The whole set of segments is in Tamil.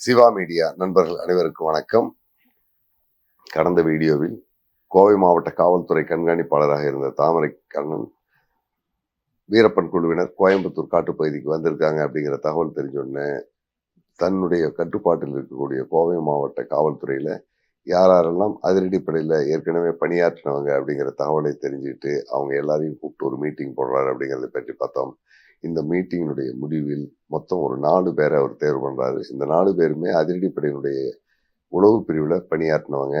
சிவா மீடியா நண்பர்கள் அனைவருக்கும் வணக்கம். கடந்த வீடியோவில் கோவை மாவட்ட காவல்துறை கண்காணிப்பாளராக இருந்த தாமரை கண்ணன் வீரப்பன் குழுவினர் கோயம்புத்தூர் காட்டுப்பகுதிக்கு வந்திருக்காங்க அப்படிங்கிற தகவல் தெரிஞ்ச உடனே தன்னுடைய கட்டுப்பாட்டில் இருக்கக்கூடிய கோவை மாவட்ட காவல்துறையில யாரெல்லாம் அதிரடிப்படையில் ஏற்கனவே பணியாற்றினவங்க அப்படிங்கிற தகவலை தெரிஞ்சுக்கிட்டு அவங்க எல்லாரையும் கூப்பிட்டு ஒரு மீட்டிங் போடுறாரு அப்படிங்கிறத பற்றி பார்த்தோம். இந்த மீட்டிங்கினுடைய முடிவில் மொத்தம் ஒரு நாலு பேரை அவர் தேர்வு பண்ணுறாரு இந்த நாலு பேருமே அதிரடிப்படையினுடைய உளவு பிரிவில் பணியாற்றினவங்க.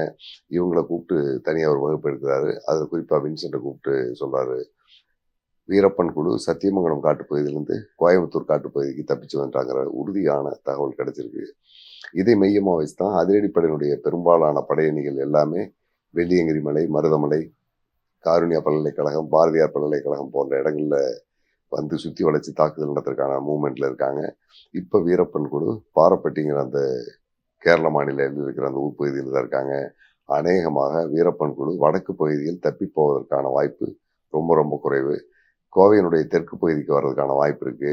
இவங்களை கூப்பிட்டு தனியாக ஒரு வகுப்பு எடுக்கிறாரு. அதில் குறிப்பாக வின்சென்ட்டை கூப்பிட்டு சொல்கிறாரு வீரப்பன் குழு சத்தியமங்கலம் காட்டுப்பகுதியிலேருந்து கோயம்புத்தூர் காட்டுப்பகுதிக்கு தப்பிச்சு வந்துட்டாங்கிற உறுதியான தகவல் கிடைச்சிருக்கு. இதை மையமாக வச்சு தான் அதிரடிப்படையினுடைய பெரும்பாலான படையணிகள் எல்லாமே வெள்ளியங்கிரி மலை மருதமலை காருண்யா பல்கலைக்கழகம் பாரதியார் பல்கலைக்கழகம் போன்ற இடங்களில் வந்து சுற்றி வளர்ச்சி தாக்குதல் நடத்துறதுக்கான மூமெண்ட்ல இருக்காங்க. இப்போ வீரப்பன் குழு பாரப்பட்டிங்கிற அந்த கேரள மாநிலத்தில் இருக்கிற அந்த உட்பகுதியில் தான் இருக்காங்க. அநேகமாக வீரப்பன் குழு வடக்கு பகுதியில் தப்பி போவதற்கான வாய்ப்பு ரொம்ப ரொம்ப குறைவு. கோவையினுடைய தெற்கு பகுதிக்கு வர்றதுக்கான வாய்ப்பு இருக்கு.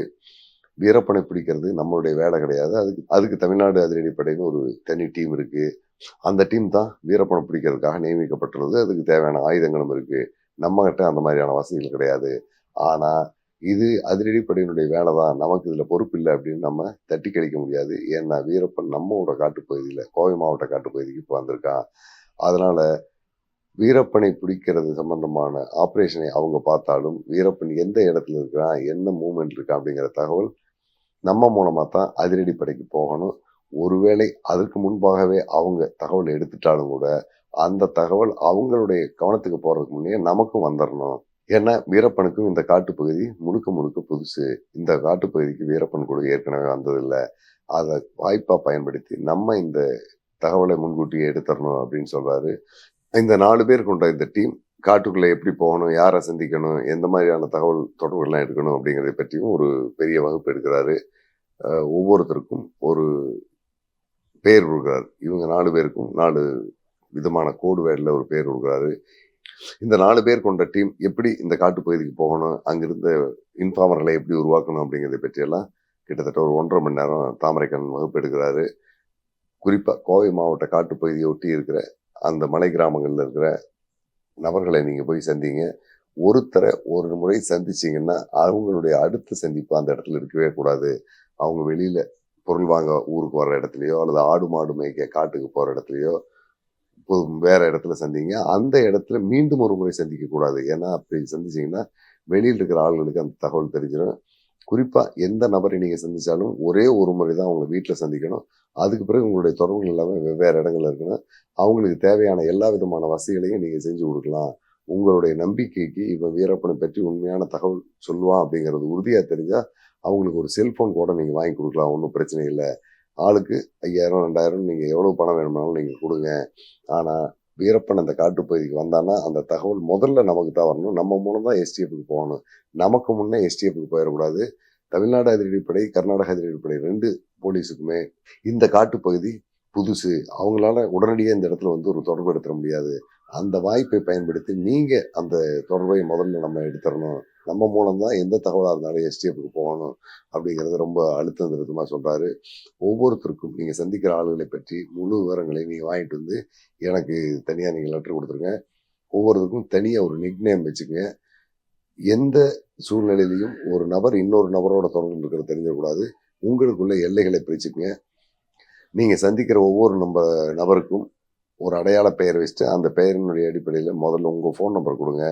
வீரப்பனை பிடிக்கிறது நம்மளுடைய வேலை கிடையாது. அதுக்கு அதுக்கு தமிழ்நாடு அதிரடிப்படைன்னு ஒரு தனி டீம் இருக்குது அந்த டீம் தான் வீரப்பனை பிடிக்கிறதுக்காக நியமிக்கப்பட்டுள்ளது. அதுக்கு தேவையான ஆயுதங்களும் இருக்கு. நம்ம கிட்ட அந்த மாதிரியான வசதிகள் கிடையாது. ஆனா இது அதிரடிப்படையினுடைய வேலை தான். நமக்கு இதுல பொறுப்பு இல்லை அப்படின்னு நம்ம தட்டி கழிக்க முடியாது. ஏன்னா வீரப்பன் நம்மளோட காட்டுப்பகுதியில் கோவை மாவட்ட காட்டுப்பகுதிக்கு இப்போ வந்திருக்கான். அதனால வீரப்பனை பிடிக்கிறது சம்பந்தமான ஆப்ரேஷனை அவங்க பார்த்தாலும் வீரப்பன் எந்த இடத்துல இருக்கிறான் என்ன மூமெண்ட் இருக்கான் அப்படிங்கிற தகவல் நம்ம மூலமா தான் அதிரடிப்படைக்கு போகணும். ஒருவேளை அதற்கு முன்பாகவே அவங்க தகவல் எடுத்துட்டாலும் கூட அந்த தகவல் அவங்களுடைய கவனத்துக்கு போறதுக்கு முன்னே நமக்கும் வந்துடணும் ஏன்னா வீரப்பனுக்கும் இந்த காட்டுப்பகுதி முழுக்க முழுக்க புதுசு. இந்த காட்டுப்பகுதிக்கு வீரப்பன் கூட ஏற்கனவே வந்ததில்லை. அதை வாய்ப்பாக பயன்படுத்தி நம்ம இந்த தகவலை முன்கூட்டியே எடுத்துடணும் அப்படின்னு சொல்றாரு. இந்த நாலு பேர் கொண்ட இந்த டீம் காட்டுக்குள்ளே எப்படி போகணும் யாரை சந்திக்கணும் எந்த மாதிரியான தகவல் தொடர்புகள்லாம் எடுக்கணும் அப்படிங்கிறத பற்றியும் ஒரு பெரிய வகுப்பு எடுக்கிறாரு. ஒவ்வொருத்தருக்கும் ஒரு பேர் கொடுக்குறாரு இவங்க நாலு பேருக்கும் நாலு விதமான கோடு வேர்டில் ஒரு பேர் கொடுக்குறாரு இந்த நாலு பேர் கொண்ட டீம் எப்படி இந்த காட்டுப்பகுதிக்கு போகணும் அங்கிருந்த இன்ஃபார்மர்களை எப்படி உருவாக்கணும் அப்படிங்கிறத பற்றியெல்லாம் கிட்டத்தட்ட ஒரு ஒன்றரை மணி நேரம் தாமரைக்கண் வகுப்பு எடுக்கிறாரு. குறிப்பாக கோவை மாவட்ட காட்டுப்பகுதியை ஒட்டி இருக்கிற அந்த மலை கிராமங்களில் இருக்கிற நபர்களை நீங்கள் போய் சந்திங்க. ஒருத்தரை ஒரு முறை சந்திச்சிங்கன்னா அவங்களுடைய அடுத்த சந்திப்பு அந்த இடத்துல இருக்கவே கூடாது. அவங்க வெளியில் பொருள் வாங்க ஊருக்கு வர்ற இடத்துலையோ அல்லது ஆடு மாடு மேய்க்க காட்டுக்கு போகிற இடத்துலையோ வேற இடத்துல சந்திங்க. அந்த இடத்துல மீண்டும் ஒரு முறை சந்திக்க கூடாது. ஏன்னா அப்படி சந்திச்சீங்கன்னா வெளியில் இருக்கிற ஆளுங்களுக்கு அந்த தகவல் தெரிஞ்சிடும் குறிப்பாக எந்த நபரை நீங்கள் சந்திச்சாலும் ஒரே ஒரு முறை தான் அவங்க வீட்டில் சந்திக்கணும். அதுக்கு பிறகு உங்களுடைய தொடர்புகள் எல்லாமே வெவ்வேறு இடங்கள்ல இருக்கணும். அவங்களுக்கு தேவையான எல்லா விதமான வசதிகளையும் நீங்கள் செஞ்சு கொடுக்கலாம். உங்களுடைய நம்பிக்கைக்கு இப்போ வீரப்பனை பற்றி உண்மையான தகவல் சொல்லுவான் அப்படிங்கிறது உறுதியாக தெரிஞ்சால் அவங்களுக்கு ஒரு செல்ஃபோன் கூட நீங்கள் வாங்கி கொடுக்கலாம் ஒன்றும் பிரச்சனை இல்லை. ஆளுக்கு ஐயாயிரம் ரெண்டாயிரம் நீங்கள் எவ்வளோ பணம் வேணும்னாலும் நீங்கள் கொடுங்க. ஆனால் வீரப்பன் அந்த காட்டுப்பகுதிக்கு வந்தான்னா அந்த தகவல் முதல்ல நமக்கு தான் வரணும். நம்ம மூலம் தான் எஸ்டிஎஃப்க்கு போகணும். நமக்கு முன்னே எஸ்டிஎஃப்க்கு போயிடக்கூடாது. தமிழ்நாடு அதிரடிப்படை கர்நாடக அதிரடிப்படை ரெண்டு போலீஸுக்குமே இந்த காட்டுப்பகுதி புதுசு. அவங்களால உடனடியாக இந்த இடத்துல வந்து ஒரு தொடர்பு எடுத்துட முடியாது. அந்த வாய்ப்பை பயன்படுத்தி நீங்கள் அந்த தொடர்பை முதல்ல நம்ம எடுத்துடணும். நம்ம மூலம் தான் எந்த தகவலாக இருந்தாலும் எஸ்டிஎஃப்க்கு போகணும் அப்படிங்கிறத ரொம்ப அழுத்தம் திருத்தமாக சொல்கிறாரு ஒவ்வொருத்தருக்கும் நீங்கள் சந்திக்கிற ஆளுகளை பற்றி முழு விவரங்களை நீங்கள் வாங்கிட்டு வந்து எனக்கு தனியாக நீங்கள் லெட்டர் கொடுத்துருங்க. ஒவ்வொருத்தருக்கும் தனியாக ஒரு நிக்நேம் வச்சுக்கோங்க. எந்த சூழ்நிலையிலையும் ஒரு நபர் இன்னொரு நபரோட தொடர்பு இருக்கிறத தெரிஞ்சக்கூடாது உங்களுக்குள்ள எல்லைகளை பிரிச்சுக்குங்க. நீங்கள் சந்திக்கிற ஒவ்வொரு நம்ம நபருக்கும் ஒரு அடையாள பெயர் வச்சுட்டு அந்த பெயரினுடைய அடிப்படையில் முதல்ல உங்கள் ஃபோன் நம்பர் கொடுங்க.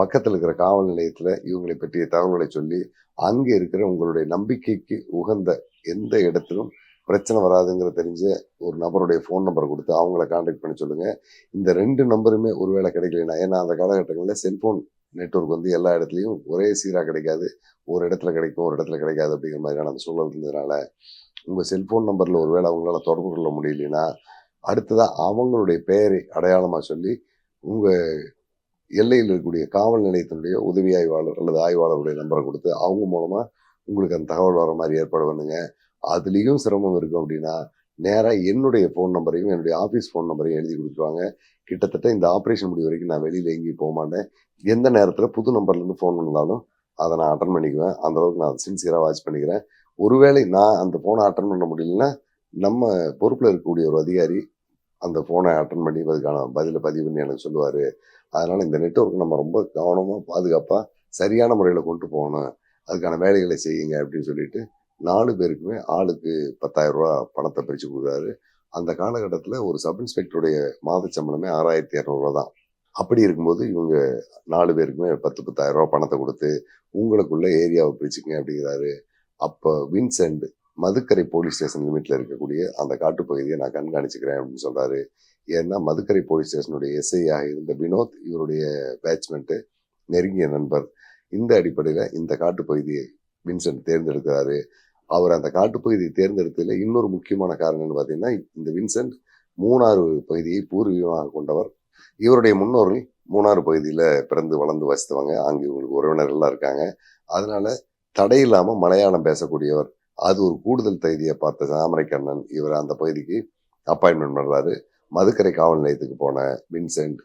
பக்கத்தில் இருக்கிற காவல் நிலையத்தில் இவங்களை பற்றிய தகவல்களை சொல்லி அங்கே இருக்கிற உங்களுடைய நம்பிக்கைக்கு உகந்த எந்த இடத்திலும் பிரச்சனை வராதுங்கிற தெரிஞ்ச ஒரு நபருடைய ஃபோன் நம்பர் கொடுத்து அவங்கள காண்டாக்ட் பண்ணி சொல்லுங்கள் இந்த ரெண்டு நம்பருமே ஒருவேளை கிடைக்கலனா ஏன்னா அந்த காலகட்டங்களில் செல்ஃபோன் நெட்வொர்க் வந்து எல்லா இடத்துலையும் ஒரே சீராக கிடைக்காது. ஒரு இடத்துல கிடைக்கும் ஒரு இடத்துல கிடைக்காது அப்படிங்கிற மாதிரியான அந்த சூழல் இருந்ததுனால உங்கள் செல்ஃபோன் நம்பரில் ஒருவேளை அவங்களால தொடர்பு கொள்ள முடியலனா அடுத்ததாக அவங்களுடைய பெயரை அடையாளமாக சொல்லி உங்கள் எல்லையில் இருக்கக்கூடிய காவல் நிலையத்தினுடைய உதவி ஆய்வாளர் அல்லது ஆய்வாளருடைய நம்பரை கொடுத்து அவங்க மூலமாக உங்களுக்கு அந்த தகவல் வர மாதிரி ஏற்பாடு பண்ணுங்க. அதுலேயும் சிரமம் இருக்கும் அப்படின்னா நேராக என்னுடைய ஃபோன் நம்பரையும் என்னுடைய ஆஃபீஸ் ஃபோன் நம்பரையும் எழுதி கொடுத்துருவாங்க. கிட்டத்தட்ட இந்த ஆப்ரேஷன் முடிவு வரைக்கும் நான் வெளியில் எங்கேயும் போக மாட்டேன். எந்த நேரத்தில் புது நம்பர்லேருந்து ஃபோன் வந்தாலும் அதை நான் அட்டன் பண்ணிக்குவேன். அந்தளவுக்கு நான் சின்சியராக வாட்ச் பண்ணிக்கிறேன். ஒருவேளை நான் அந்த ஃபோனை அட்டன் பண்ண முடியலன்னா நம்ம பொறுப்பில் இருக்கக்கூடிய ஒரு அதிகாரி அந்த ஃபோனை அட்டன் பண்ணி அதுக்கான பதிலை பதிவு பண்ணி எனக்கு சொல்லுவார். அதனால் இந்த நெட்ஒர்க் நம்ம ரொம்ப கவனமாக பாதுகாப்பாக சரியான முறையில் கொண்டு போகணும். அதுக்கான வேலைகளை செய்யுங்க அப்படின்னு சொல்லிட்டு நாலு பேருக்குமே ஆளுக்கு பத்தாயிரம் ரூபா பணத்தை பிரித்து கொடுக்குறாரு. அந்த காலகட்டத்தில் ஒரு சப் இன்ஸ்பெக்டருடைய மாத சம்பளமே ஆறாயிரத்தி இரநூறுவா தான். அப்படி இருக்கும்போது இவங்க நாலு பேருக்குமே பத்து பத்தாயிரம் ரூபா பணத்தை கொடுத்து உங்களுக்குள்ள ஏரியாவை பிரிச்சுக்கங்க அப்படிங்கிறாரு. அப்போ வின்சென்ட் மதுக்கரை போலீஸ் ஸ்டேஷன் லிமிட்ல இருக்கக்கூடிய அந்த காட்டுப்பகுதியை நான் கண்காணிச்சுக்கிறேன் அப்படின்னு சொல்றாரு. ஏன்னா மதுக்கரை போலீஸ் ஸ்டேஷனுடைய எஸ்ஐயாக இருந்த வினோத் இவருடைய பேட்ச்மெண்ட்டு நெருங்கிய நண்பர். இந்த அடிப்படையில் இந்த காட்டுப்பகுதியை வின்சென்ட் தேர்ந்தெடுக்கிறாரு. அவர் அந்த காட்டுப்பகுதியை தேர்ந்தெடுத்ததில் இன்னொரு முக்கியமான காரணம் பார்த்தீங்கன்னா இந்த வின்சென்ட் மூணாறு பகுதியை பூர்வீகமாக கொண்டவர். இவருடைய முன்னோர்கள் மூணாறு பகுதியில் பிறந்து வளர்ந்து வசித்தவங்க. அங்கே இவங்களுக்கு உறவினர்கள்லாம் இருக்காங்க. அதனால தடை இல்லாமல் மலையாளம் பேசக்கூடியவர். அது ஒரு கூடுதல் தகுதியை பார்த்த சாமரைக்கண்ணன் இவர் அந்த பகுதிக்கு அப்பாயின்மெண்ட் பண்ணுறாரு மதுக்கரை காவல் நிலையத்துக்கு போன வின்சென்ட்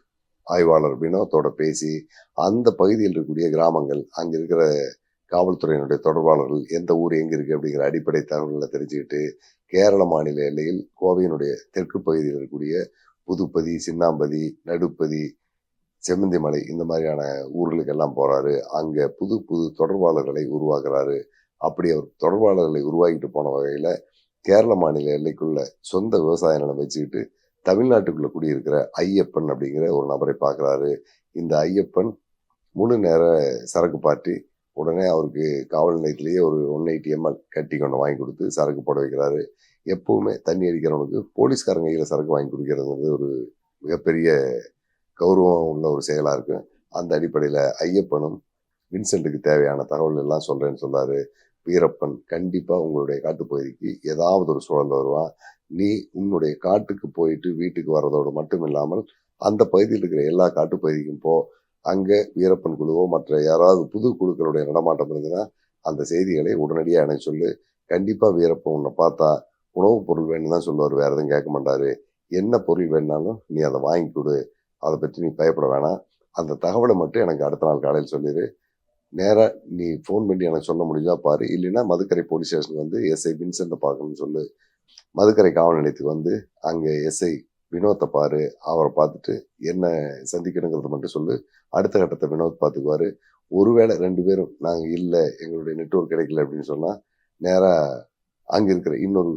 ஆய்வாளர் வினோத்தோட பேசி அந்த பகுதியில் இருக்கக்கூடிய கிராமங்கள் அங்கே இருக்கிற காவல்துறையினுடைய தொடர்பாளர்கள் எந்த ஊர் எங்கே இருக்குது அப்படிங்கிற அடிப்படை தகவல்களை தெரிஞ்சுக்கிட்டு கேரள மாநில எல்லையில் கோவையினுடைய தெற்கு பகுதியில் இருக்கக்கூடிய புதுப்பதி சின்னாம்பதி நடுப்பதி செம்மந்திமலை இந்த மாதிரியான ஊர்களுக்கெல்லாம் போகிறாரு அங்கே புது புது தொடர்பாளர்களை உருவாக்குறாரு. அப்படி அவர் தொடர்பாளர்களை உருவாக்கிட்டு போன வகையில் கேரள மாநில எல்லைக்குள்ள சொந்த விவசாய நிலம் வச்சுக்கிட்டு தமிழ்நாட்டுக்குள்ளே குடியிருக்கிற ஐயப்பன் அப்படிங்கிற ஒரு நபரை பார்க்குறாரு. இந்த ஐயப்பன் முழு நேர சரக்கு பாட்டி உடனே அவருக்கு காவல் நிலையத்திலேயே ஒரு ஒன் எயிட்டி எம்எல் கட்டி கொண்டு வாங்கி கொடுத்து சரக்கு போட வைக்கிறாரு. எப்பவுமே தண்ணி அடிக்கிறவனுக்கு போலீஸ்காரங்க கையில் சரக்கு வாங்கி கொடுக்கறதுங்கிறது ஒரு மிகப்பெரிய கௌரவம் உள்ள ஒரு செயலாக இருக்கும். அந்த அடிப்படையில் ஐயப்பனும் வின்சென்ட்டுக்கு தேவையான தகவல் எல்லாம் சொல்கிறேன்னு சொன்னார். வீரப்பன் கண்டிப்பாக உங்களுடைய காட்டுப்பகுதிக்கு ஏதாவது ஒரு சூழல் வருவான் நீ உன்னுடைய காட்டுக்கு போயிட்டு வீட்டுக்கு வர்றதோடு மட்டும் இல்லாமல் அந்த பகுதியில் இருக்கிற எல்லா காட்டுப்பகுதிக்கும் போ. அங்கே வீரப்பன் குழுவோ மற்ற யாராவது புது குழுக்களுடைய நடமாட்டம் இருந்ததுன்னா அந்த செய்திகளை உடனடியாக எனக்கு சொல்லு. கண்டிப்பாக வீரப்பன் உன்னை பார்த்தா உணவுப் பொருள் வேணும்னு தான் சொல்லுவார் வேறு எதுவும் கேட்க மாட்டாரு. என்ன பொருள் வேணாலும் நீ அதை வாங்கி கொடு. அதை பற்றி நீ பயப்பட வேணாம். அந்த தகவலை மட்டும் எனக்கு அடுத்த நாள் காலையில் சொல்லிடு நேராக நீ ஃபோன் பண்ணி எனக்கு சொல்ல முடிஞ்சா பாரு. இல்லைன்னா மதுக்கரை போலீஸ் ஸ்டேஷன் வந்து எஸ்ஐ வின்சென்ட்டை பார்க்கணும்னு சொல்லு. மதுக்கரை காவல் நிலையத்துக்கு வந்து அங்கே எஸ்ஐ வினோத்தை பாரு. அவரை பார்த்துட்டு என்ன சந்திக்கணுங்கிறத மட்டும் சொல்லு. அடுத்த கட்டத்தை வினோத் பார்த்துக்குவார். ஒருவேளை ரெண்டு பேரும் நாங்கள் இல்லை எங்களுடைய நெட்ஒர்க் கிடைக்கல அப்படின்னு சொன்னால் நேராக அங்கே இருக்கிற இன்னொரு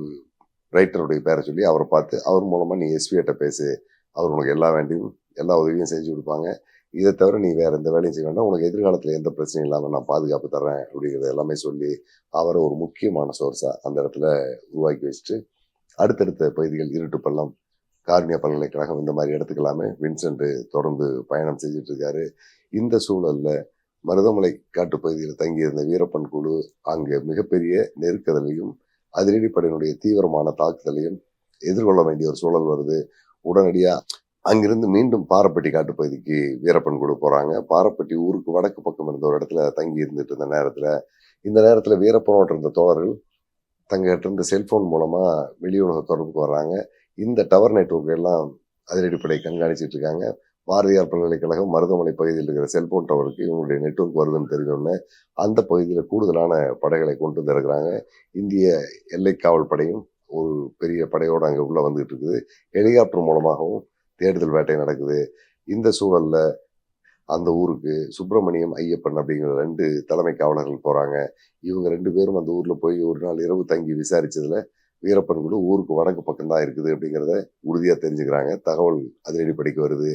ரைட்டருடைய பேரை சொல்லி அவரை பார்த்து அவர் மூலமாக நீ எஸ்பிஐட்ட பேசு. அவர் உனக்கு எல்லா வேண்டியும் எல்லா உதவியும் செஞ்சு கொடுப்பாங்க. இதை தவிர நீ வேற எந்த வேலையும் செய்ய வேண்டாம். உனக்கு எதிர்காலத்தில் எந்த பிரச்சனையும் இல்லாமல் நான் பாதுகாப்பு தரேன் அப்படிங்கிறத எல்லாமே சொல்லி அவரை ஒரு முக்கியமான சோர்ஸாக அந்த இடத்துல உருவாக்கி வச்சுட்டு அடுத்தடுத்த பகுதிகள் இருட்டு பள்ளம் கார்னியா பல்கலைக்கழகம் இந்த மாதிரி இடத்துக்கெல்லாமே வின்சென்ட் தொடர்ந்து பயணம் செஞ்சுட்டு இருக்காரு. இந்த சூழல்ல மருதமலை காட்டுப்பகுதியில் தங்கியிருந்த வீரப்பன் குழு அங்கே மிகப்பெரிய நெருக்கதலையும் அதிரடிப்படையினுடைய தீவிரமான தாக்குதலையும் எதிர்கொள்ள வேண்டிய ஒரு சூழல் வருது. உடனடியாக அங்கிருந்து மீண்டும் பாரப்பட்டி காட்டுப்பகுதிக்கு வீரப்பன் குழு போகிறாங்க பாரப்பட்டி ஊருக்கு வடக்கு பக்கம் இருந்த ஒரு இடத்துல தங்கி இருந்துட்டு இருந்த நேரத்தில் இந்த நேரத்தில் வீரப்பனோட இருந்த தோழர்கள் தங்கிட்ட இருந்த செல்ஃபோன் மூலமாக வெளியுலக தொடர்புக்கு வர்றாங்க. இந்த டவர் நெட்வொர்க் எல்லாம் அதிரடிப்படை கண்காணிச்சிட்டு இருக்காங்க. பாரதியார் பல்கலைக்கழகம் மருதமலை பகுதியில் இருக்கிற செல்போன் டவருக்கு இவங்களுடைய நெட்வொர்க் வருதுன்னு தெரிஞ்சோடனே அந்த பகுதியில் கூடுதலான படைகளை கொண்டு வந்திருக்கிறாங்க. இந்திய எல்லை காவல் படையும் ஒரு பெரிய படையோடு அங்கே உள்ளே வந்துகிட்டு இருக்குது. ஹெலிகாப்டர் மூலமாகவும் தேடுதல் வேட்டை நடக்குது. இந்த சூழலில் அந்த ஊருக்கு சுப்பிரமணியம் ஐயப்பன் அப்படிங்கிற ரெண்டு தலைமை காவலர்கள் போகிறாங்க இவங்க ரெண்டு பேரும் அந்த ஊரில் போய் ஒரு நாள் இரவு தங்கி விசாரித்ததில் வீரப்பன் குழு ஊருக்கு வடக்கு பக்கம் தான் இருக்குது அப்படிங்கிறத உறுதியாக தெரிஞ்சுக்கிறாங்க. தகவல் அதிரடிப்படைக்கு வருது.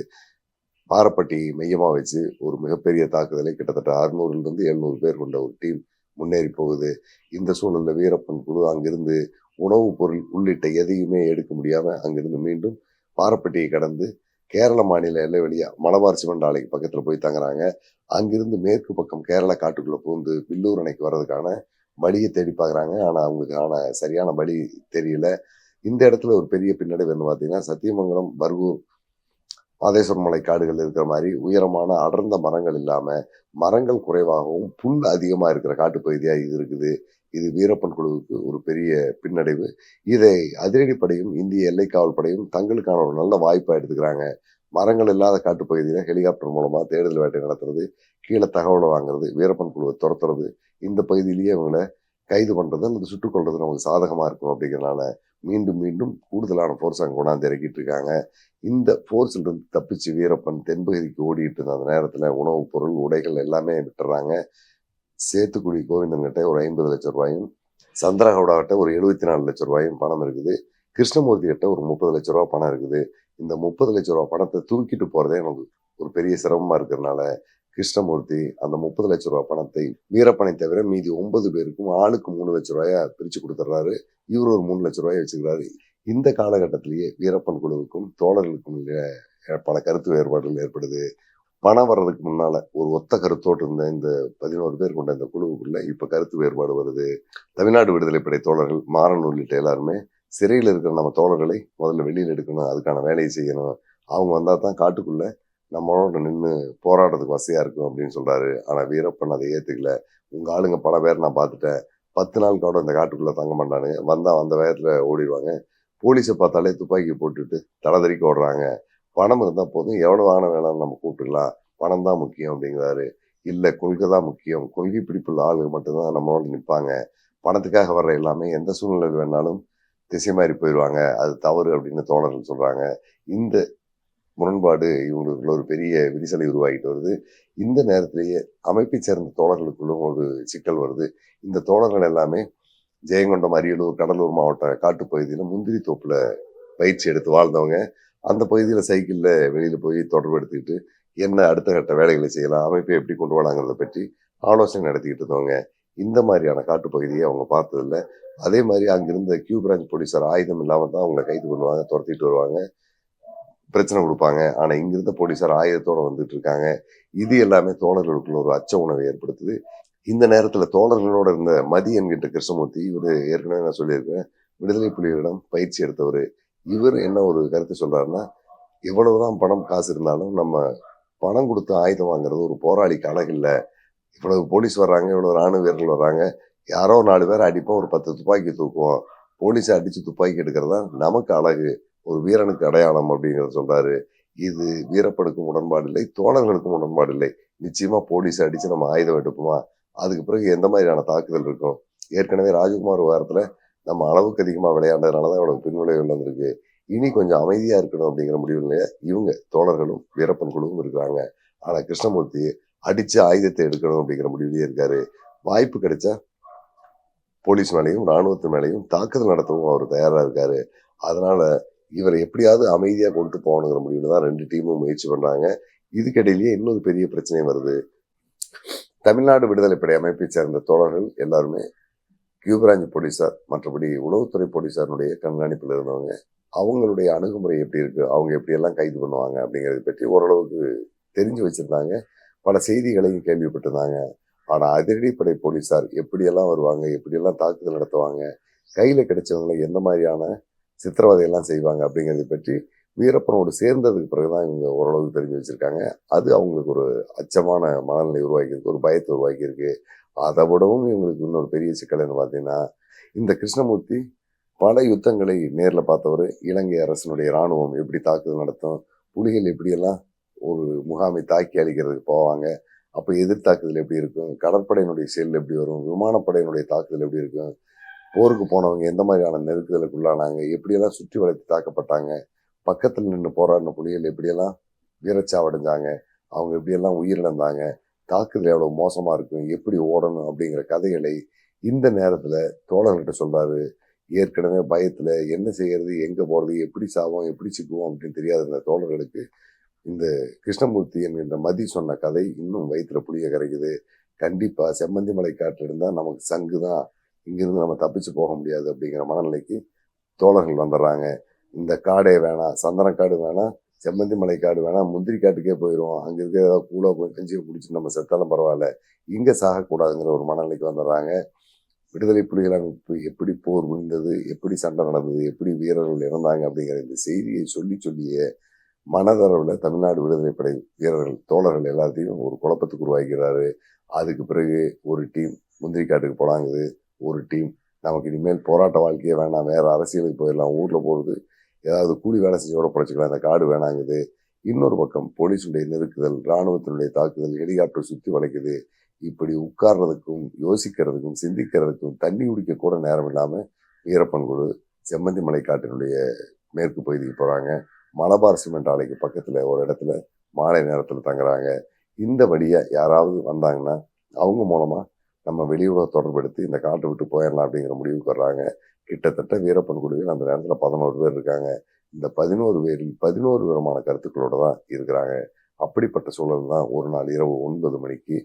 பாரப்பட்டி மையமாக வச்சு ஒரு மிகப்பெரிய தாக்குதலை கிட்டத்தட்ட அறுநூறுலேருந்து எழுநூறு பேர் கொண்ட ஒரு டீம் முன்னேறி போகுது. இந்த சூழலில் வீரப்பன் குழு அங்கிருந்து உணவுப் பொருள் உள்ளிட்ட எதையுமே எடுக்க முடியாமல் அங்கிருந்து மீண்டும் பாரப்பட்டியை கடந்து கேரள மாநில எல்லை வழியா மலபார் சிமெண்ட் ஆலைக்கு பக்கத்துல போய் தங்குறாங்க. அங்கிருந்து மேற்கு பக்கம் கேரள காட்டுக்குள்ள பூந்து பில்லூர் அணைக்கு வர்றதுக்கான வழியை தேடி பார்க்குறாங்க ஆனா அவங்களுக்கான சரியான வழி தெரியல. இந்த இடத்துல ஒரு பெரிய பின்னடைவு என்ன பார்த்தீங்கன்னா சத்தியமங்கலம் பர்கூர் மாதேஸ்வரம் மலை காடுகள் இருக்கிற மாதிரி உயரமான அடர்ந்த மரங்கள் இல்லாமல் மரங்கள் குறைவாகவும் புல் அதிகமாக இருக்கிற காட்டுப்பகுதியாக இது இருக்குது. இது வீரப்பன் குழுவுக்கு ஒரு பெரிய பின்னடைவு. இதை அதிரடிப்படையும் இந்திய எல்லை காவல் படையும் தங்களுக்கான ஒரு நல்ல வாய்ப்பாக எடுத்துக்கிறாங்க. மரங்கள் இல்லாத காட்டுப்பகுதியில் ஹெலிகாப்டர் மூலமாக தேடுதல் வேட்டை நடத்துறது கீழே தகவலை வாங்குறது வீரப்பன் குழுவை துரத்துறது இந்த பகுதியிலேயே அவங்கள கைது பண்ணுறது அல்லது சுட்டுக் கொள்வது நமக்கு சாதகமாக இருக்கும் அப்படிங்கிறனால மீண்டும் மீண்டும் கூடுதலான ஃபோர்ஸ் அங்கே கொண்டாந்து இறக்கிட்டு இருக்காங்க. இந்த ஃபோர்ஸ்லேருந்து தப்பிச்சு வீரப்பன் தென்பகுதிக்கு ஓடிட்டு இருந்த அந்த நேரத்தில் உணவுப் பொருள் உடைகள் எல்லாமே விட்டுறாங்க. சேத்துக்குடி கோவிந்தன்கிட்ட ஒரு ஐம்பது லட்ச ரூபாயும் சந்திரகவுடா கிட்ட ஒரு எழுபத்தி நாலு லட்ச ரூபாயும் பணம் இருக்குது. கிருஷ்ணமூர்த்தி கிட்ட ஒரு முப்பது லட்ச ரூபா பணம் இருக்குது. இந்த முப்பது லட்ச ரூபா பணத்தை தூக்கிட்டு போறதே எனக்கு ஒரு பெரிய சிரமமா இருக்கிறதுனால கிருஷ்ணமூர்த்தி அந்த முப்பது லட்ச ரூபா பணத்தை வீரப்பனை தவிர மீதி ஒன்பது பேருக்கும் ஆளுக்கு மூணு லட்ச ரூபாயா பிரிச்சு கொடுத்துட்றாரு. இவர் ஒரு மூணு லட்ச ரூபாயை வச்சுக்கிறாரு. இந்த காலகட்டத்திலேயே வீரப்பன் குழுவுக்கும் தோழர்களுக்கும் பல கருத்து வேறுபாடுகள் ஏற்படுது. பணம் வர்றதுக்கு முன்னால ஒரு ஒத்த கருத்தோடு இருந்த இந்த பதினோரு பேர் கொண்ட இந்த குழுவுக்குள்ள இப்ப கருத்து வேறுபாடு வருது. தமிழ்நாடு விடுதலை படை தோழர்கள் மாறன் உள்ளிட்ட எல்லாருமே சிறையில் இருக்கிற நம்ம தோழர்களை முதல்ல வெளியில் எடுக்கணும் அதுக்கான வேலையை செய்யணும். அவங்க வந்தா தான் காட்டுக்குள்ள நம்மளோட நின்று போராடுறதுக்கு வசதியா இருக்கும் அப்படின்னு சொல்றாரு. ஆனா வீரப்பன் அதை ஏத்துக்கல. உங்க ஆளுங்க பல பேர் நான் பார்த்துட்டேன். பத்து நாள் கூட இந்த காட்டுக்குள்ள தங்க மாட்டானுங்க. வந்தா அந்த வேகத்துல ஓடிடுவாங்க. போலீஸை பார்த்தாலே துப்பாக்கி போட்டுட்டு தலைதறிக்க ஓடுறாங்க. பணம் இருந்தால் போதும். எவ்வளவு ஆன வேணாலும் நம்ம கூப்பிட்டுக்கலாம். பணம் தான் முக்கியம் அப்படிங்கிறாரு. இல்ல கொள்கை தான் முக்கியம். கொள்கை பிடிப்புள்ள ஆளுங்க மட்டும்தான் நம்மளோட நிற்பாங்க பணத்துக்காக வர்ற எல்லாமே எந்த சூழ்நிலையில் வேணாலும் திசை மாறி போயிடுவாங்க அது தவறு அப்படின்னு தோழர்கள் சொல்றாங்க. இந்த முரண்பாடு இவங்களுக்குள்ள ஒரு பெரிய விரிசலை உருவாகிட்டு வருது. இந்த நேரத்திலேயே அமைப்பை சேர்ந்த தோழர்களுக்குள்ளும் ஒரு சிக்கல் வருது. இந்த தோழர்கள் எல்லாமே ஜெயங்கொண்டம் அரியலூர் கடலூர் மாவட்ட காட்டுப்பகுதியில் முந்திரி தோப்புல பயிற்சி எடுத்து வாழ்ந்தவங்க. அந்த பகுதியில் சைக்கிளில் வெளியில் போய் தொடர்பு எடுத்துக்கிட்டு என்ன அடுத்த கட்ட வேலைகளை செய்யலாம் அமைப்பை எப்படி கொண்டு வராங்கிறத பற்றி ஆலோசனை நடத்திக்கிட்டு இருந்தவங்க. இந்த மாதிரியான காட்டுப்பகுதியை அவங்க பார்த்ததில்ல. அதே மாதிரி அங்கிருந்த கியூ பிரான்ச் போலீஸார் ஆயுதம் இல்லாமல் தான் அவங்களை கைது பண்ணுவாங்க துரத்திட்டு வருவாங்க பிரச்சனை கொடுப்பாங்க. ஆனால் இங்கிருந்த போலீஸார் ஆயுதத்தோட வந்துட்டு இருக்காங்க. இது எல்லாமே தோழர்களுக்குள்ள ஒரு அச்ச உணவை ஏற்படுத்துது. இந்த நேரத்தில் தோழர்களோட இருந்த மதி என்கின்ற கிருஷ்ணமூர்த்தி இவர் ஏற்கனவே நான் சொல்லியிருக்கேன் விடுதலை புலிகளிடம் பயிற்சி எடுத்தவர். இவர் என்ன ஒரு கருத்து சொல்கிறாருன்னா எவ்வளவுதான் பணம் காசு இருந்தாலும் நம்ம பணம் கொடுத்து ஆயுதம் வாங்குறது ஒரு போராளிக்கு அழகு இல்லை. இவ்வளவு போலீஸ் வர்றாங்க இவ்வளோ ராணுவ வீரர்கள் வர்றாங்க. யாரோ நாலு பேர் அடிப்போம் ஒரு பத்து துப்பாக்கி தூக்குவோம். போலீஸை அடித்து துப்பாக்கி எடுக்கிறதா நமக்கு அழகு ஒரு வீரனுக்கு அடையாளம் அப்படிங்கிறத சொல்கிறாரு இது வீரப்பனுக்கும் உடன்பாடு இல்லை தோழர்களுக்கும் உடன்பாடு இல்லை. நிச்சயமாக போலீஸ் அடித்து நம்ம ஆயுதம் எடுப்போமா? அதுக்கு பிறகு எந்த மாதிரியான தாக்குதல் இருக்கும்? ஏற்கனவே ராஜ்குமார் வாரத்தில் நம்ம அளவுக்கு அதிகமா விளையாண்டதுனாலதான் இவ்வளவு பின்விளைவு வந்திருக்கு இனி கொஞ்சம் அமைதியா இருக்கணும் அப்படிங்கிற முடிவுல இவங்க தோழர்களும் வீரப்பன் குழுவும் இருக்கிறாங்க. ஆனா கிருஷ்ணமூர்த்தி அடித்து ஆயுதத்தை எடுக்கணும் அப்படிங்கிற முடிவுலயே இருக்காரு. வாய்ப்பு கிடைச்சா போலீஸ் மேலையும் ராணுவத்து மேலேயும் தாக்குதல் நடத்தவும் அவர் தயாரா இருக்காரு. அதனால இவரை எப்படியாவது அமைதியா கொண்டு போகணுங்கிற முடிவில் தான் ரெண்டு டீமும் முயற்சி பண்றாங்க. இதுக்கிடையிலேயே இன்னொரு பெரிய பிரச்சனை வருது. தமிழ்நாடு விடுதலை படை அமைப்பை சேர்ந்த தோழர்கள் எல்லாருமே கியூ பிரான்ச் போலீசார் மற்றபடி உளவுத்துறை போலீஸாருடைய கண்காணிப்பில் இருந்தவங்க அவங்களுடைய அணுகுமுறை எப்படி இருக்குது அவங்க எப்படியெல்லாம் கைது பண்ணுவாங்க அப்படிங்கிறத பற்றி ஓரளவுக்கு தெரிஞ்சு வச்சுருந்தாங்க. பல செய்திகளையும் கேள்விப்பட்டிருந்தாங்க. ஆனால் அதிரடிப்படை போலீசார் எப்படியெல்லாம் வருவாங்க எப்படியெல்லாம் தாக்குதல் நடத்துவாங்க கையில் கிடைச்சவங்களை எந்த மாதிரியான சித்திரவதையெல்லாம் செய்வாங்க அப்படிங்கிறத பற்றி வீரப்பனோடு சேர்ந்ததுக்கு பிறகு தான் இவங்க ஓரளவுக்கு தெரிஞ்சு வச்சுருக்காங்க. அது அவங்களுக்கு ஒரு அச்சமான மனநிலை உருவாக்கியிருக்கு ஒரு பயத்தை உருவாக்கியிருக்கு. அதை விடவும் இவங்களுக்கு இன்னொரு பெரிய சிக்கல் பார்த்தீங்கன்னா இந்த கிருஷ்ணமூர்த்தி பல யுத்தங்களை நேரில் பார்த்தவர் இலங்கை அரசனுடைய இராணுவம் எப்படி தாக்குதல் நடத்தும் புலிகள் எப்படியெல்லாம் ஒரு முகாமை தாக்கி அழிக்கிறதுக்கு போவாங்க அப்போ எதிர்த்தாக்குதல் எப்படி இருக்கும் கடற்படையினுடைய செயல் எப்படி வரும் விமானப்படையினுடைய தாக்குதல் எப்படி இருக்கும் போருக்கு போனவங்க எந்த மாதிரியான நெருக்குதலுக்கு உள்ளானாங்க எப்படியெல்லாம் சுற்றி வளைத்து தாக்கப்பட்டாங்க பக்கத்தில் நின்று போராடின புலிகள் எப்படியெல்லாம் வீரச்சாவடைஞ்சாங்க அவங்க எப்படியெல்லாம் உயிரிழந்தாங்க தாக்குதல் எவ்வளோ மோசமாக இருக்கும் எப்படி ஓடணும் அப்படிங்கிற கதைகளை இந்த நேரத்தில் தோழர்கிட்ட சொல்கிறாரு ஏற்கனவே பயத்தில் என்ன செய்யறது எங்கே போகிறது எப்படி சாவோம் எப்படி சிக்குவோம் அப்படின்னு தெரியாத இந்த தோழர்களுக்கு இந்த கிருஷ்ணமூர்த்தி என்கின்ற மதி சொன்ன கதை இன்னும் வயிற்றுல புளிய கரைக்குது. கண்டிப்பாக செம்மந்தி மலை காட்டு இருந்தால் நமக்கு சங்கு தான். இங்கிருந்து நம்ம தப்பிச்சு போக முடியாது அப்படிங்கிற மனநிலைக்கு தோழர்கள் வந்துடுறாங்க. இந்த காடே வேணாம் சந்தன காடு வேணாம் செம்மந்தி மலை காடு வேணாம் முந்திரி காட்டுக்கே போயிடுவோம் அங்கே இருக்க ஏதாவது கூலா போய் கஞ்சியை பிடிச்சி நம்ம செத்தாலும் பரவாயில்ல. இங்கே சாகக்கூடாதுங்கிற ஒரு மனநிலைக்கு வந்துடுறாங்க. விடுதலை புலிகள் அமைப்பு எப்படி போர் முடிந்தது எப்படி சண்டை நடந்தது எப்படி வீரர்கள் இறந்தாங்க அப்படிங்கிற இந்த செய்தியை சொல்லி சொல்லியே மனதளவில் தமிழ்நாடு விடுதலை படை வீரர்கள் தோழர்கள் எல்லாத்தையும் ஒரு குழப்பத்துக்கு உருவாக்கிறாரு. அதுக்கு பிறகு ஒரு டீம் முந்திரி காட்டுக்கு போலாங்குது. ஒரு டீம் நமக்கு இனிமேல் போராட்ட வாழ்க்கையே வேணாம். வேறு அரசியலுக்கு போயிடலாம். ஊரில் போகிறது ஏதாவது கூலி வேலை செஞ்சோட பிடிச்சிக்கலாம் இந்த காடு வேணாங்குது. இன்னொரு பக்கம் போலீஸுடைய நெருக்குதல் இராணுவத்தினுடைய தாக்குதல் ஹெலிகாப்டர் சுற்றி வளைக்குது. இப்படி உட்கார்றதுக்கும் யோசிக்கிறதுக்கும் சிந்திக்கிறதுக்கும் தண்ணி குடிக்க கூட நேரம் இல்லாமல் வீரப்பன் குழு செம்மந்தி மலை காட்டினுடைய மேற்கு பகுதிக்கு போகிறாங்க மலபார் சிமெண்ட் ஆலைக்கு பக்கத்தில் ஒரு இடத்துல மாலை நேரத்தில் தங்குறாங்க. இந்த வழியாக யாராவது வந்தாங்கன்னா அவங்க மூலமாக நம்ம வெளியுறவை தொடர்பெடுத்து இந்த காட்டை விட்டு போயிடலாம் அப்படிங்கிற முடிவுக்கு வர்றாங்க. கிட்டத்தட்ட வீரப்பன் குழுவில் அந்த நேரத்தில் பதினோரு பேர் இருக்காங்க. இந்த பதினோரு பேரில் பதினோரு விதமான கருத்துக்களோடு தான் இருக்கிறாங்க. அப்படிப்பட்ட சூழல் தான் ஒரு நாள் இரவு ஒன்பது மணிக்கு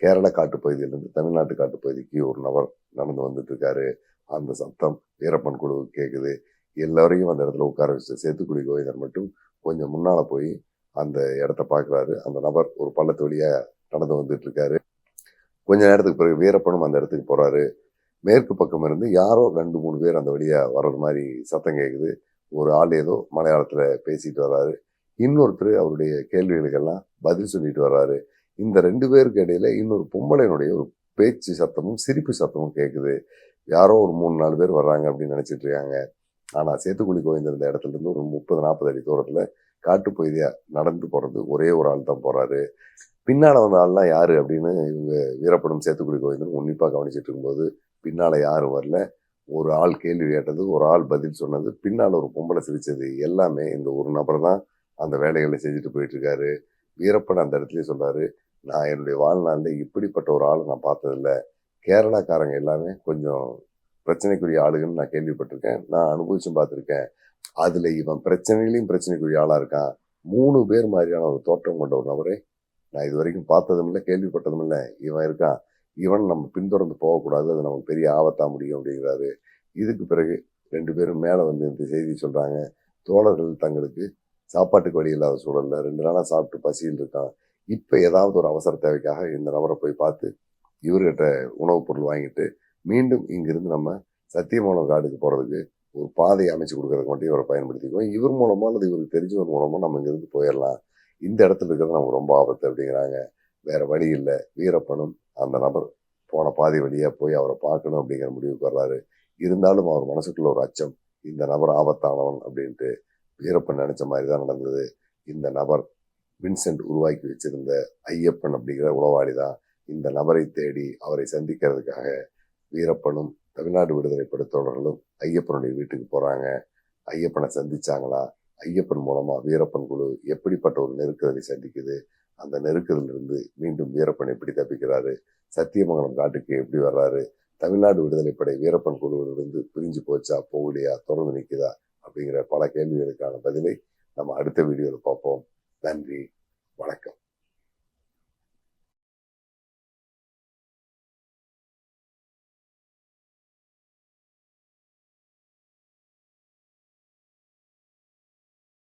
கேரள காட்டுப்பகுதியிலிருந்து தமிழ்நாட்டு காட்டுப்பகுதிக்கு ஒரு நபர் நடந்து வந்துட்டு இருக்காரு அந்த சத்தம் வீரப்பன் குழுவுக்கு கேட்குது எல்லாரையும் அந்த இடத்துல உட்கார வச்சு சேத்துக்குடி கோவிந்தர் மட்டும் கொஞ்சம் முன்னால் போய் அந்த இடத்த பார்க்குறாரு அந்த நபர் ஒரு பள்ளத்து வழியாக நடந்து வந்துட்டு இருக்காரு கொஞ்ச நேரத்துக்கு பிறகு வீரப்பனும் அந்த இடத்துக்கு போகிறாரு மேற்கு பக்கம் இருந்து யாரோ ரெண்டு மூணு பேர் அந்த வழியாக வர்ற மாதிரி சத்தம் கேட்குது ஒரு ஆள் ஏதோ மலையாளத்தில் பேசிட்டு வர்றாரு. இன்னொருத்தர் அவருடைய கேள்விகளுக்கெல்லாம் பதில் சொல்லிட்டு வர்றாரு. இந்த ரெண்டு பேருக்கு இடையில இன்னொரு பொம்பளையினுடைய ஒரு பேச்சு சத்தமும் சிரிப்பு சத்தமும் கேட்குது யாரோ ஒரு மூணு நாலு பேர் வர்றாங்க அப்படின்னு நினச்சிட்டு இருக்காங்க. ஆனா சேத்துக்குழி கோவிந்திருந்த இடத்துல இருந்து ஒரு முப்பது நாற்பது அடி தூரத்துல காட்டுப்பகுதியா நடந்து போகிறது ஒரே ஒரு ஆள் தான் போகிறாரு பின்னால் வந்த ஆள்லாம் யார் அப்படின்னு இவங்க வீரப்படும் சேத்துக்குடி கோவிந்தன் உன்னிப்பாக கவனிச்சிட்டு இருக்கும்போது பின்னால் யாரும் வரல? ஒரு ஆள் கேள்வி கேட்டது ஒரு ஆள் பதில் சொன்னது பின்னால் ஒரு பொம்பளை சிரித்தது எல்லாமே இந்த ஒரு நபர் தான் அந்த வேலைகளை செஞ்சுட்டு போயிட்டுருக்காரு. வீரப்பன் அந்த இடத்துலயே சொல்கிறாரு நான் என்னுடைய வாழ்நாளில் இப்படிப்பட்ட ஒரு ஆளை நான் பார்த்ததில்ல. கேரளாக்காரங்க எல்லாமே கொஞ்சம் பிரச்சனைக்குரிய ஆளுங்கன்னு நான் கேள்விப்பட்டிருக்கேன் நான் அனுபவிச்சும் பார்த்துருக்கேன். அதில் இவன் பிரச்சனையிலையும் பிரச்சனைக்குரிய ஆளாக இருக்கான். மூணு பேர் மாதிரியான ஒரு தோற்றம் கொண்ட ஒரு நபரை நான் இது வரைக்கும் பார்த்ததும் இல்லை கேள்விப்பட்டதும் இல்லை. இவன் இருக்கான். இவன் நம்ம பின்தொடர்ந்து போகக்கூடாது அது நமக்கு பெரிய ஆபத்தாக முடியும் அப்படிங்கிறாரு. இதுக்கு பிறகு ரெண்டு பேரும் மேலே வந்து இந்த செய்தி சொல்கிறாங்க தோழர்கள் தங்களுக்கு சாப்பாட்டுக்கு வழி இல்லாத சூழலில் ரெண்டு நாளாக சாப்பிட்டு பசியில் இருக்கான். இப்போ ஏதாவது ஒரு அவசர தேவைக்காக இந்த நபரை போய் பார்த்து இவர்கிட்ட உணவுப் பொருள் வாங்கிட்டு மீண்டும் இங்கிருந்து நம்ம சத்தியமோனம் காடுக்கு போகிறதுக்கு ஒரு பாதையை அமைச்சு கொடுக்கறதுக்கு மட்டும் இவரை பயன்படுத்திக்குவோம். இவர் மூலமாக அல்லது இவருக்கு தெரிஞ்சவர் மூலமாக நம்ம இங்கிருந்து போயிடலாம். இந்த இடத்துல இருக்கிறது நமக்கு ரொம்ப ஆபத்து அப்படிங்கிறாங்க. வேறு வழி இல்லை. வீரப்பனும் அந்த நபர் போன பாதி வழியாக போய் அவரை பார்க்கணும் அப்படிங்கிற முடிவுக்கு வர்றாரு. இருந்தாலும் அவர் மனசுக்குள்ள ஒரு அச்சம் இந்த நபர் ஆபத்தானவன் அப்படின்ட்டு வீரப்பன் நினச்ச மாதிரி தான் நடந்தது. இந்த நபர் வின்சென்ட் உருவாக்கி வச்சிருந்த ஐயப்பன் அப்படிங்கிற உளவாளி தான் இந்த நபரை தேடி அவரை சந்திக்கிறதுக்காக வீரப்பனும் தமிழ்நாடு விடுதலை படுத்தோழர்களும் ஐயப்பனுடைய வீட்டுக்கு போகிறாங்க ஐயப்பனை சந்திச்சாங்களா? ஐயப்பன் மூலமாக வீரப்பன் குழு எப்படிப்பட்ட ஒரு நெருக்குதலை சந்திக்குது? அந்த நெருக்குதலிருந்து மீண்டும் வீரப்பன் எப்படி தப்பிக்கிறாரு சத்தியமங்கலம் காட்டுக்கு எப்படி வர்றாரு? தமிழ்நாடு விடுதலை படை வீரப்பன் குழுவிலிருந்து பிரிஞ்சு போச்சா போகலையா தொடர்ந்து நிற்குதா அப்படிங்கிற பல கேள்விகளுக்கான பதிலை நம்ம அடுத்த வீடியோவில் பார்ப்போம். நன்றி வணக்கம்.